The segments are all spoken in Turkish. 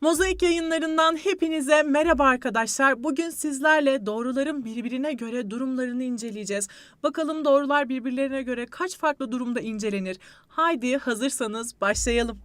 Mozaik yayınlarından hepinize merhaba arkadaşlar. Bugün sizlerle doğruların birbirine göre durumlarını inceleyeceğiz. Bakalım doğrular birbirlerine göre kaç farklı durumda incelenir? Haydi hazırsanız başlayalım.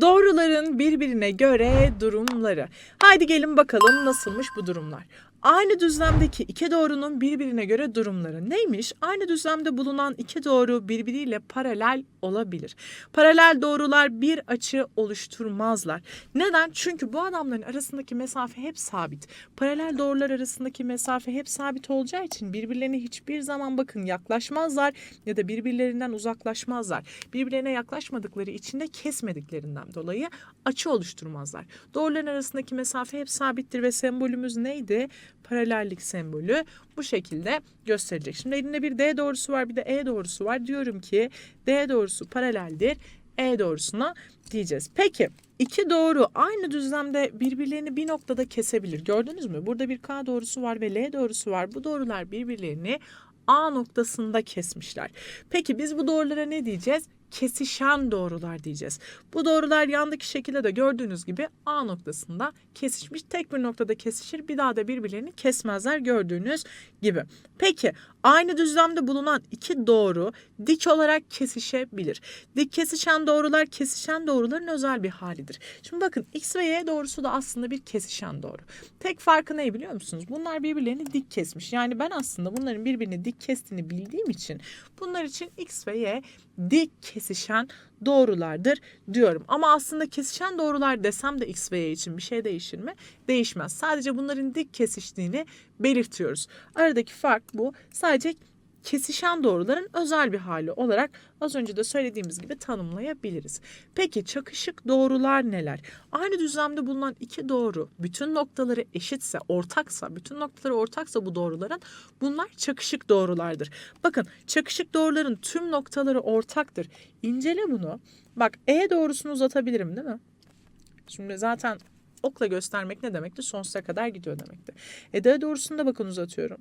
Doğruların birbirine göre durumları. Haydi gelin bakalım nasılmış bu durumlar. Aynı düzlemdeki iki doğrunun birbirine göre durumları neymiş? Aynı düzlemde bulunan iki doğru birbiriyle paralel olabilir. Paralel doğrular bir açı oluşturmazlar. Neden? Çünkü bu adamların arasındaki mesafe hep sabit. Paralel doğrular arasındaki mesafe hep sabit olacağı için birbirlerine hiçbir zaman bakın yaklaşmazlar ya da birbirlerinden uzaklaşmazlar. Birbirlerine yaklaşmadıkları için de kesmediklerinden dolayı açı oluşturmazlar. Doğruların arasındaki mesafe hep sabittir ve sembolümüz neydi? Paralellik sembolü bu şekilde gösterecek. Şimdi elinde bir D doğrusu var bir de E doğrusu var. Diyorum ki D doğrusu paraleldir. E doğrusuna diyeceğiz. Peki iki doğru aynı düzlemde birbirlerini bir noktada kesebilir. Gördünüz mü? Burada bir K doğrusu var ve L doğrusu var. Bu doğrular birbirlerini A noktasında kesmişler. Peki biz bu doğrulara ne diyeceğiz? Kesişen doğrular diyeceğiz. Bu doğrular yandaki şekilde de gördüğünüz gibi A noktasında kesişmiş. Tek bir noktada kesişir. Bir daha da birbirlerini kesmezler gördüğünüz gibi. Peki aynı düzlemde bulunan iki doğru dik olarak kesişebilir. Dik kesişen doğrular kesişen doğruların özel bir halidir. Şimdi bakın X ve Y doğrusu da aslında bir kesişen doğru. Tek farkı ne biliyor musunuz? Bunlar birbirlerini dik kesmiş. Yani ben aslında bunların birbirini dik kestiğini bildiğim için bunlar için X ve Y dik kesişen doğrulardır diyorum. Ama aslında kesişen doğrular desem de X ve Y için bir şey değişir mi? Değişmez. Sadece bunların dik kesiştiğini belirtiyoruz. Aradaki fark bu. Sadece kesişen doğruların özel bir hali olarak az önce de söylediğimiz gibi tanımlayabiliriz. Peki çakışık doğrular neler? Aynı düzlemde bulunan iki doğru bütün noktaları eşitse, ortaksa, bütün noktaları ortaksa bu doğruların bunlar çakışık doğrulardır. Bakın çakışık doğruların tüm noktaları ortaktır. İncele bunu. Bak E doğrusunu uzatabilirim değil mi? Şimdi zaten okla göstermek ne demekti? Sonsuza kadar gidiyor demekti. E D doğrusunu da bakın uzatıyorum.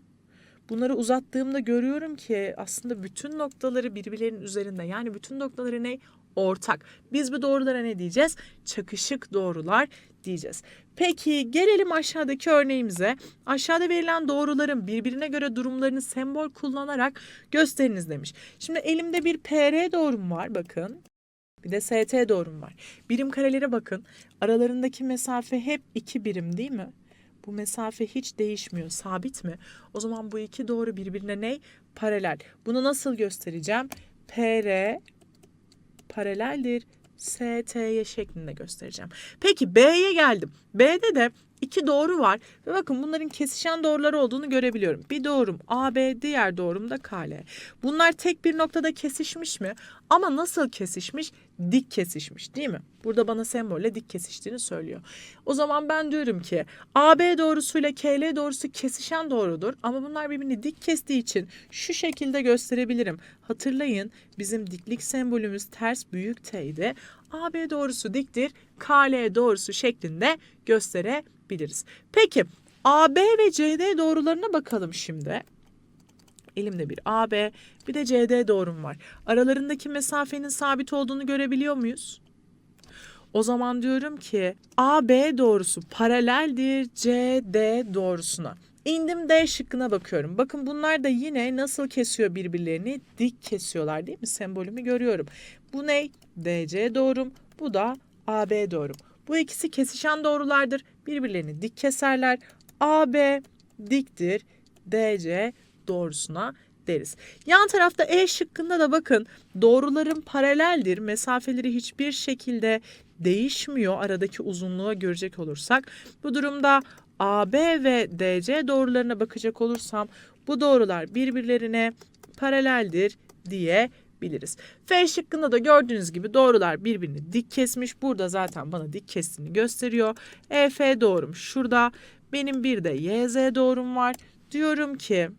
Bunları uzattığımda görüyorum ki aslında bütün noktaları birbirlerinin üzerinde. Yani bütün noktaları ne? Ortak. Biz bu doğrulara ne diyeceğiz? Çakışık doğrular diyeceğiz. Peki gelelim aşağıdaki örneğimize. Aşağıda verilen doğruların birbirine göre durumlarını sembol kullanarak gösteriniz demiş. Şimdi elimde bir PR doğrum var bakın. Bir de ST doğrum var. Birim karelere bakın. Aralarındaki mesafe hep iki birim değil mi? Bu mesafe hiç değişmiyor. Sabit mi? O zaman bu iki doğru birbirine ne? Paralel. Bunu nasıl göstereceğim? PR paraleldir. ST'ye şeklinde göstereceğim. Peki B'ye geldim. B'de de iki doğru var ve bakın bunların kesişen doğruları olduğunu görebiliyorum. Bir doğrum AB, diğer doğrum da KL. Bunlar tek bir noktada kesişmiş mi? Ama nasıl kesişmiş? Dik kesişmiş değil mi? Burada bana sembolle dik kesiştiğini söylüyor. O zaman ben diyorum ki AB doğrusuyla KL doğrusu kesişen doğrudur ama bunlar birbirini dik kestiği için şu şekilde gösterebilirim. Hatırlayın bizim diklik sembolümüz ters büyük T'ydi. AB doğrusu diktir, KL doğrusu şeklinde gösterebiliriz. Peki AB ve CD doğrularına bakalım şimdi. Elimde bir AB, bir de CD doğrum var. Aralarındaki mesafenin sabit olduğunu görebiliyor muyuz? O zaman diyorum ki AB doğrusu paraleldir CD doğrusuna. İndim D şıkkına bakıyorum. Bakın bunlar da yine nasıl kesiyor birbirlerini? Dik kesiyorlar değil mi? Sembolümü görüyorum. Bu ne? DC doğrum. Bu da AB doğrum. Bu ikisi kesişen doğrulardır. Birbirlerini dik keserler. AB diktir. DC doğrusuna deriz. Yan tarafta E şıkkında da bakın doğruların paraleldir. Mesafeleri hiçbir şekilde değişmiyor aradaki uzunluğa görecek olursak. Bu durumda AB ve DC doğrularına bakacak olursam bu doğrular birbirlerine paraleldir diye biliriz. F şıkkında da gördüğünüz gibi doğrular birbirini dik kesmiş. Burada zaten bana dik kestiğini gösteriyor. EF doğrum şurada. Benim bir de YZ doğrum var. Diyorum ki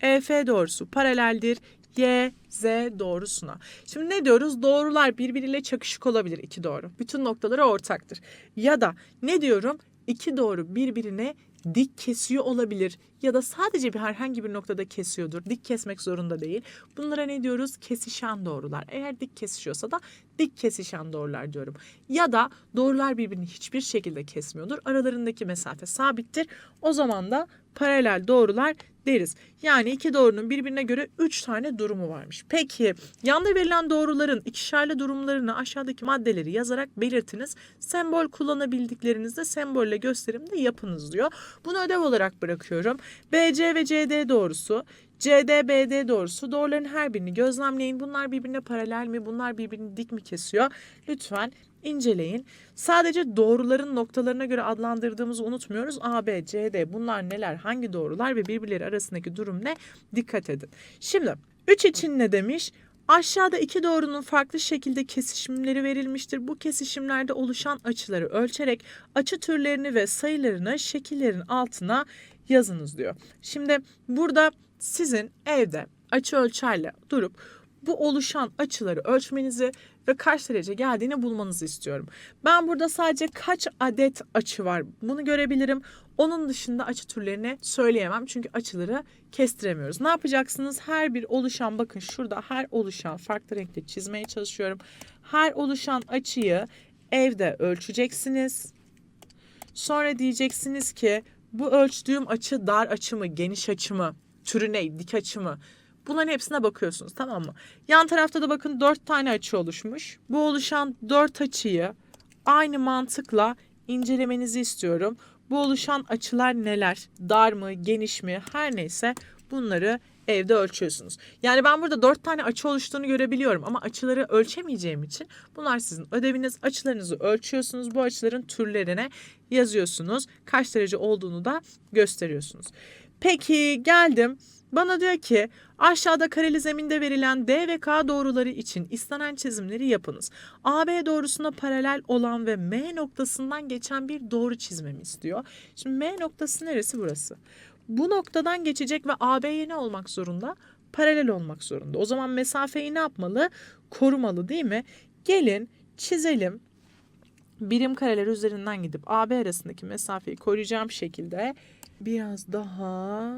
EF doğrusu paraleldir YZ doğrusuna. Şimdi ne diyoruz? Doğrular birbiriyle çakışık olabilir iki doğru. Bütün noktaları ortaktır. Ya da ne diyorum? İki doğru birbirine dik kesiyor olabilir ya da sadece bir herhangi bir noktada kesiyordur. Dik kesmek zorunda değil. Bunlara ne diyoruz? Kesişen doğrular. Eğer dik kesişiyorsa da dik kesişen doğrular diyorum. Ya da doğrular birbirini hiçbir şekilde kesmiyordur. Aralarındaki mesafe sabittir. O zaman da paralel doğrular deriz. Yani iki doğrunun birbirine göre üç tane durumu varmış. Peki yanda verilen doğruların ikişerli durumlarını aşağıdaki maddeleri yazarak belirtiniz. Sembol kullanabildiklerinizde sembolle gösterimde yapınız diyor. Bunu ödev olarak bırakıyorum. BC ve CD doğrusu CD, BD doğrusu doğruların her birini gözlemleyin. Bunlar birbirine paralel mi? Bunlar birbirini dik mi kesiyor? Lütfen inceleyin. Sadece doğruların noktalarına göre adlandırdığımızı unutmuyoruz. A, B, C, D bunlar neler? Hangi doğrular ve birbirleri arasındaki durum ne? Dikkat edin. Şimdi 3 için ne demiş? Aşağıda iki doğrunun farklı şekilde kesişimleri verilmiştir. Bu kesişimlerde oluşan açıları ölçerek açı türlerini ve sayılarını şekillerin altına yazınız diyor. Şimdi burada sizin evde açı ölçerle durup bu oluşan açıları ölçmenizi ve kaç derece geldiğini bulmanızı istiyorum. Ben burada sadece kaç adet açı var bunu görebilirim. Onun dışında açı türlerini söyleyemem çünkü açıları kestiremiyoruz. Ne yapacaksınız? Her bir oluşan bakın şurada her oluşan farklı renkte çizmeye çalışıyorum. Her oluşan açıyı evde ölçeceksiniz. Sonra diyeceksiniz ki bu ölçtüğüm açı dar açı mı, geniş açı mı, türü ne, dik açı mı? Bunların hepsine bakıyorsunuz tamam mı? Yan tarafta da bakın dört tane açı oluşmuş. Bu oluşan dört açıyı aynı mantıkla incelemenizi istiyorum. Bu oluşan açılar neler? Dar mı, geniş mi? Her neyse bunları evde ölçüyorsunuz. Yani ben burada dört tane açı oluştuğunu görebiliyorum ama açıları ölçemeyeceğim için bunlar sizin ödeviniz. Açılarınızı ölçüyorsunuz. Bu açıların türlerine yazıyorsunuz. Kaç derece olduğunu da gösteriyorsunuz. Peki geldim. Bana diyor ki aşağıda kareli zeminde verilen D ve K doğruları için istenen çizimleri yapınız. AB doğrusuna paralel olan ve M noktasından geçen bir doğru çizmemi istiyor. Şimdi M noktası neresi burası? Bu noktadan geçecek ve AB'ye ne olmak zorunda? Paralel olmak zorunda. O zaman mesafeyi ne yapmalı? Korumalı değil mi? Gelin çizelim. Birim kareler üzerinden gidip AB arasındaki mesafeyi koruyacağım şekilde biraz daha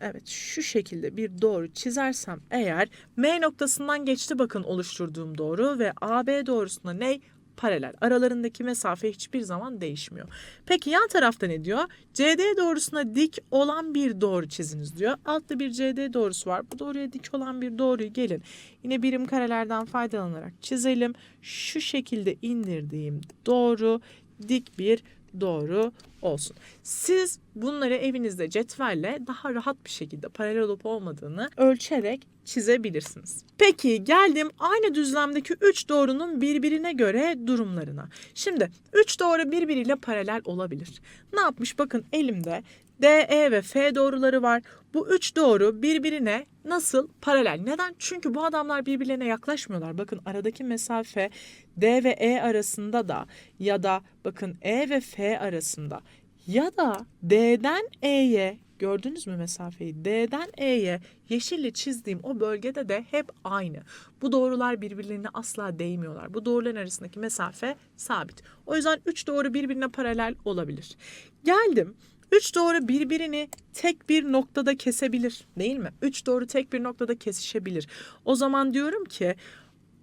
Evet şu şekilde bir doğru çizersem eğer M noktasından geçti bakın oluşturduğum doğru ve AB doğrusuna ne? Paralel. Aralarındaki mesafe hiçbir zaman değişmiyor. Peki yan tarafta ne diyor? CD doğrusuna dik olan bir doğru çiziniz diyor. Altta bir CD doğrusu var. Bu doğruya dik olan bir doğruyu gelin. Yine birim karelerden faydalanarak çizelim. Şu şekilde indirdiğim doğru dik bir doğru olsun. Siz bunları evinizde cetvelle daha rahat bir şekilde paralel olup olmadığını ölçerek çizebilirsiniz. Peki geldim aynı düzlemdeki 3 doğrunun birbirine göre durumlarına. Şimdi 3 doğru birbiriyle paralel olabilir. Ne yapmış bakın elimde DE ve F doğruları var. Bu üç doğru birbirine nasıl paralel? Neden? Çünkü bu adamlar birbirlerine yaklaşmıyorlar. Bakın aradaki mesafe D ve E arasında da ya da bakın E ve F arasında ya da D'den E'ye gördünüz mü mesafeyi? D'den E'ye yeşille çizdiğim o bölgede de hep aynı. Bu doğrular birbirlerine asla değmiyorlar. Bu doğruların arasındaki mesafe sabit. O yüzden üç doğru birbirine paralel olabilir. Geldim Üç doğru birbirini tek bir noktada kesebilir değil mi? Üç doğru tek bir noktada kesişebilir. O zaman diyorum ki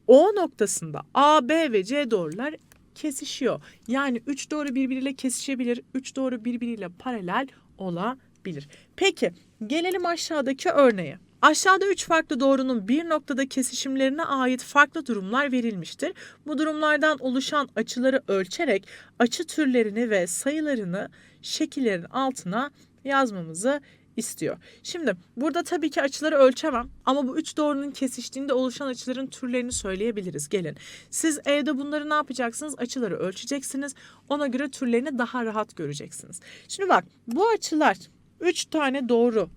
O noktasında A, B ve C doğrular kesişiyor. Yani üç doğru birbiriyle kesişebilir. Üç doğru birbiriyle paralel olabilir. Peki gelelim aşağıdaki örneğe. Aşağıda üç farklı doğrunun bir noktada kesişimlerine ait farklı durumlar verilmiştir. Bu durumlardan oluşan açıları ölçerek açı türlerini ve sayılarını şekillerin altına yazmamızı istiyor. Şimdi burada tabii ki açıları ölçemem ama bu üç doğrunun kesiştiğinde oluşan açıların türlerini söyleyebiliriz. Gelin. Siz evde bunları ne yapacaksınız? Açıları ölçeceksiniz. Ona göre türlerini daha rahat göreceksiniz. Şimdi bak bu açılar üç tane doğru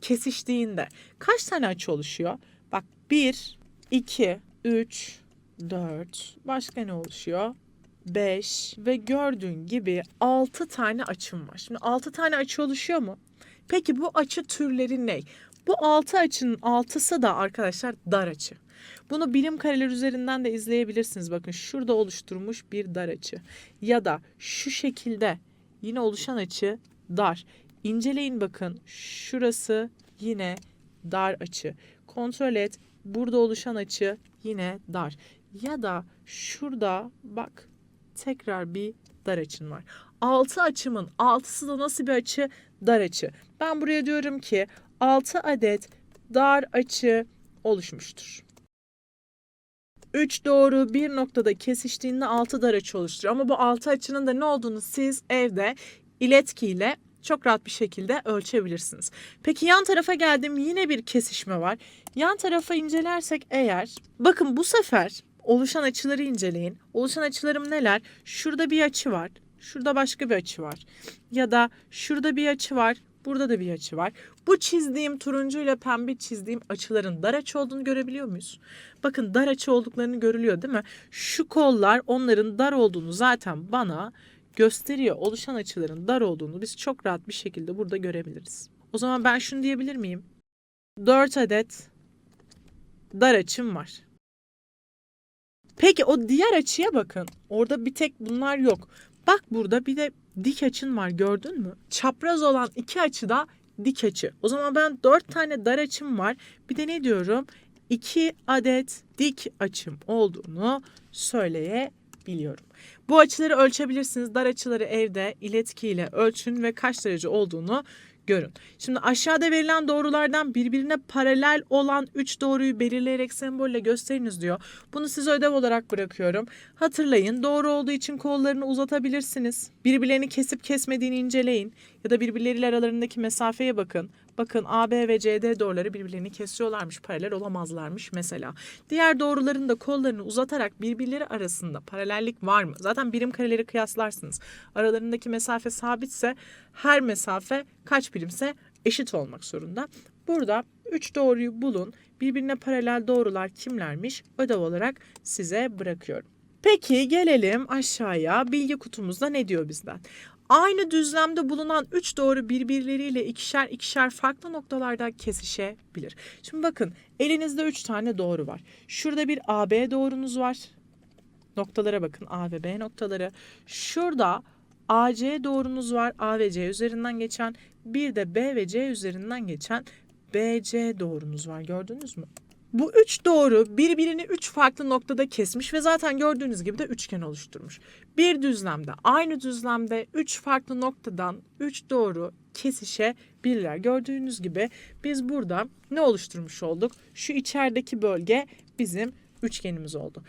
kesiştiğinde kaç tane açı oluşuyor? Bak 1, 2, 3, 4. Başka ne oluşuyor? 5 ve gördüğün gibi 6 tane açım var. Şimdi 6 tane açı oluşuyor mu? Peki bu açı türleri ne? Bu 6 açının 6'sı da arkadaşlar dar açı. Bunu bilim kareler üzerinden de izleyebilirsiniz. Bakın şurada oluşturmuş bir dar açı. Ya da şu şekilde yine oluşan açı dar. İnceleyin bakın. Şurası yine dar açı. Kontrol et. Burada oluşan açı yine dar. Ya da şurada bak tekrar bir dar açın var. Altı açımın altısı da nasıl bir açı? Dar açı. Ben buraya diyorum ki 6 adet dar açı oluşmuştur. 3 doğru bir noktada kesiştiğinde 6 dar açı oluşturuyor. Ama bu 6 açının da ne olduğunu siz evde iletkiyle çok rahat bir şekilde ölçebilirsiniz. Peki yan tarafa geldim yine bir kesişme var. Yan tarafa incelersek eğer bakın bu sefer oluşan açıları inceleyin. Oluşan açılarım neler? Şurada bir açı var. Şurada başka bir açı var. Ya da şurada bir açı var. Burada da bir açı var. Bu çizdiğim turuncu ile pembe çizdiğim açıların dar açı olduğunu görebiliyor muyuz? Bakın dar açı olduklarını görülüyor değil mi? Şu kollar onların dar olduğunu zaten bana gösteriyor. Oluşan açıların dar olduğunu biz çok rahat bir şekilde burada görebiliriz. O zaman ben şunu diyebilir miyim? 4 adet dar açım var. Peki o diğer açıya bakın. Orada bir tek bunlar yok. Bak burada bir de dik açın var gördün mü? Çapraz olan iki açı da dik açı. O zaman ben dört tane dar açım var. Bir de ne diyorum? İki adet dik açım olduğunu söyleyebiliyorum. Bu açıları ölçebilirsiniz. Dar açıları evde iletkiyle ölçün ve kaç derece olduğunu görün. Şimdi aşağıda verilen doğrulardan birbirine paralel olan 3 doğruyu belirleyerek sembolle gösteriniz diyor. Bunu size ödev olarak bırakıyorum. Hatırlayın doğru olduğu için kollarını uzatabilirsiniz. Birbirlerini kesip kesmediğini inceleyin. Ya da birbirleriyle aralarındaki mesafeye bakın. Bakın AB ve CD doğruları birbirlerini kesiyorlarmış, paralel olamazlarmış mesela. Diğer doğruların da kollarını uzatarak birbirleri arasında paralellik var mı? Zaten birim kareleri kıyaslarsınız. Aralarındaki mesafe sabitse her mesafe kaç birimse eşit olmak zorunda. Burada 3 doğruyu bulun. Birbirine paralel doğrular kimlermiş? Ödev olarak size bırakıyorum. Peki gelelim aşağıya. Bilgi kutumuzda ne diyor bizden? Aynı düzlemde bulunan 3 doğru birbirleriyle ikişer ikişer farklı noktalarda kesişebilir. Şimdi bakın elinizde 3 tane doğru var. Şurada bir AB doğrunuz var. Noktalara bakın A ve B noktaları. Şurada AC doğrunuz var. A ve C üzerinden geçen. Bir de B ve C üzerinden geçen BC doğrunuz var. Gördünüz mü? Bu üç doğru birbirini üç farklı noktada kesmiş ve zaten gördüğünüz gibi de üçgen oluşturmuş. Bir düzlemde aynı düzlemde üç farklı noktadan üç doğru kesişebilirler. Gördüğünüz gibi biz burada ne oluşturmuş olduk? Şu içerideki bölge bizim üçgenimiz oldu.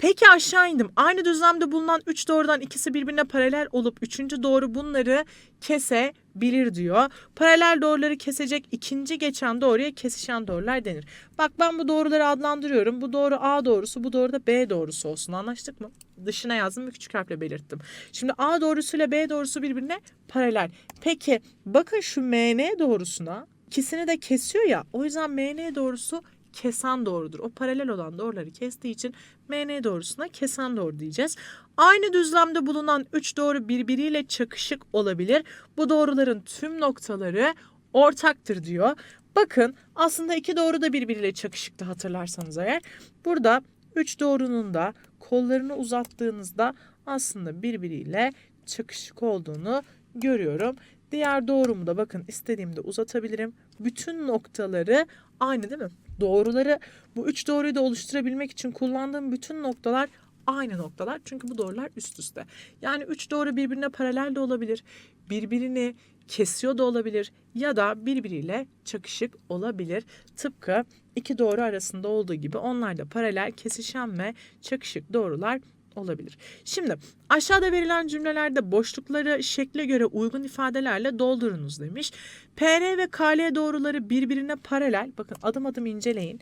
Peki aşağı indim. Aynı düzlemde bulunan 3 doğrudan ikisi birbirine paralel olup üçüncü doğru bunları kesebilir diyor. Paralel doğruları kesecek ikinci geçen doğruya kesişen doğrular denir. Bak ben bu doğruları adlandırıyorum. Bu doğru A doğrusu, bu doğru da B doğrusu olsun. Anlaştık mı? Dışına yazdım ve küçük harfle belirttim. Şimdi A doğrusuyla B doğrusu birbirine paralel. Peki bakın şu MN doğrusuna ikisini de kesiyor ya. O yüzden MN doğrusu kesen doğrudur. O paralel olan doğruları kestiği için MN doğrusuna kesen doğru diyeceğiz. Aynı düzlemde bulunan 3 doğru birbiriyle çakışık olabilir. Bu doğruların tüm noktaları ortaktır diyor. Bakın aslında iki doğru da birbiriyle çakışıktı hatırlarsanız eğer. Burada 3 doğrunun da kollarını uzattığınızda aslında birbiriyle çakışık olduğunu görüyorum. Diğer doğrumu da bakın istediğimde uzatabilirim. Bütün noktaları aynı değil mi? Doğruları bu üç doğruyu da oluşturabilmek için kullandığım bütün noktalar aynı noktalar. Çünkü bu doğrular üst üste. Yani üç doğru birbirine paralel de olabilir. Birbirini kesiyor da olabilir ya da birbiriyle çakışık olabilir. Tıpkı iki doğru arasında olduğu gibi onlar da paralel kesişen ve çakışık doğrular olabilir. Şimdi aşağıda verilen cümlelerde boşlukları şekle göre uygun ifadelerle doldurunuz demiş. PR ve KL doğruları birbirine paralel. Bakın adım adım inceleyin.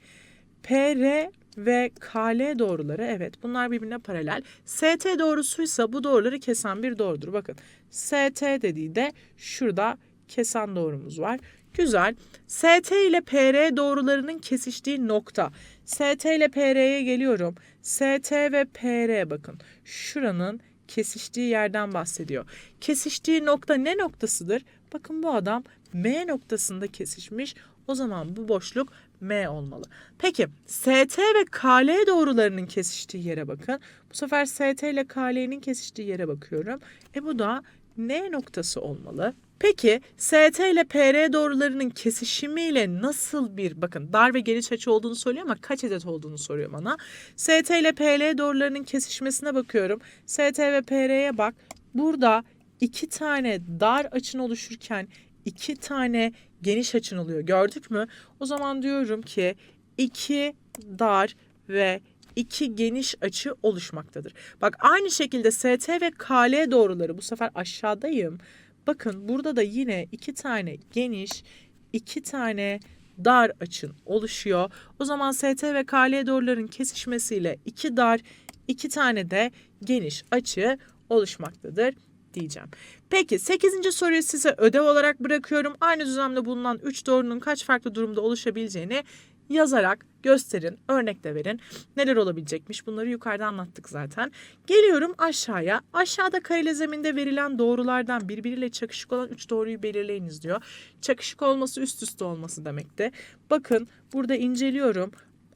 PR ve KL doğruları evet bunlar birbirine paralel. ST doğrusuysa bu doğruları kesen bir doğrudur. Bakın ST dediği de şurada kesen doğrumuz var. Güzel. ST ile PR doğrularının kesiştiği nokta. ST ile PR'ye geliyorum. ST ve PR bakın. Şuranın kesiştiği yerden bahsediyor. Kesiştiği nokta ne noktasıdır? Bakın bu adam M noktasında kesişmiş. O zaman bu boşluk M olmalı. Peki ST ve KL doğrularının kesiştiği yere bakın. Bu sefer ST ile KL'nin kesiştiği yere bakıyorum. E bu da N noktası olmalı. Peki ST ile PR doğrularının kesişimiyle nasıl bir bakın dar ve geniş açı olduğunu söylüyor ama kaç adet olduğunu soruyor bana. ST ile PL doğrularının kesişmesine bakıyorum. ST ve PR'ye bak. Burada iki tane dar açın oluşurken iki tane geniş açın oluyor. Gördük mü? O zaman diyorum ki iki dar ve iki geniş açı oluşmaktadır. Bak aynı şekilde ST ve KL doğruları bu sefer aşağıdayım. Bakın burada da yine iki tane geniş, iki tane dar açın oluşuyor. O zaman ST ve KL doğruların kesişmesiyle iki dar, iki tane de geniş açı oluşmaktadır diyeceğim. Peki 8. soruyu size ödev olarak bırakıyorum. Aynı düzlemde bulunan 3 doğrunun kaç farklı durumda oluşabileceğini yazarak gösterin, örnek de verin. Neler olabilecekmiş bunları yukarıda anlattık zaten. Geliyorum aşağıya. Aşağıda kareli zeminde verilen doğrulardan birbiriyle çakışık olan 3 doğruyu belirleyiniz diyor. Çakışık olması üst üste olması demekti. Bakın burada inceliyorum.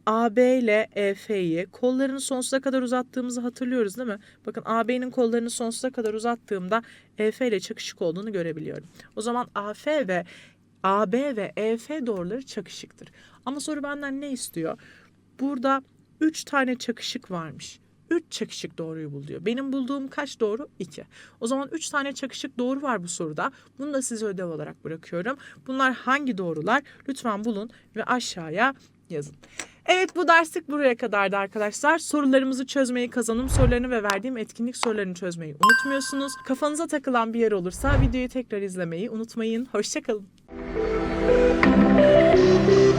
AB ile EF'yi kollarını sonsuza kadar uzattığımızı hatırlıyoruz değil mi? Bakın AB'nin kollarını sonsuza kadar uzattığımda EF ile çakışık olduğunu görebiliyorum. O zaman AF ve AB ve EF doğruları çakışıktır. Ama soru benden ne istiyor? Burada 3 tane çakışık varmış. 3 çakışık doğruyu bul diyor. Benim bulduğum kaç doğru? 2. O zaman 3 tane çakışık doğru var bu soruda. Bunu da size ödev olarak bırakıyorum. Bunlar hangi doğrular? Lütfen bulun ve aşağıya yazın. Evet bu derslik buraya kadardı arkadaşlar. Sorularımızı çözmeyi, kazanım sorularını ve verdiğim etkinlik sorularını çözmeyi unutmuyorsunuz. Kafanıza takılan bir yer olursa videoyu tekrar izlemeyi unutmayın. Hoşçakalın.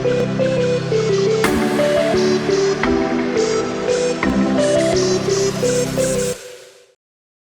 Thank you.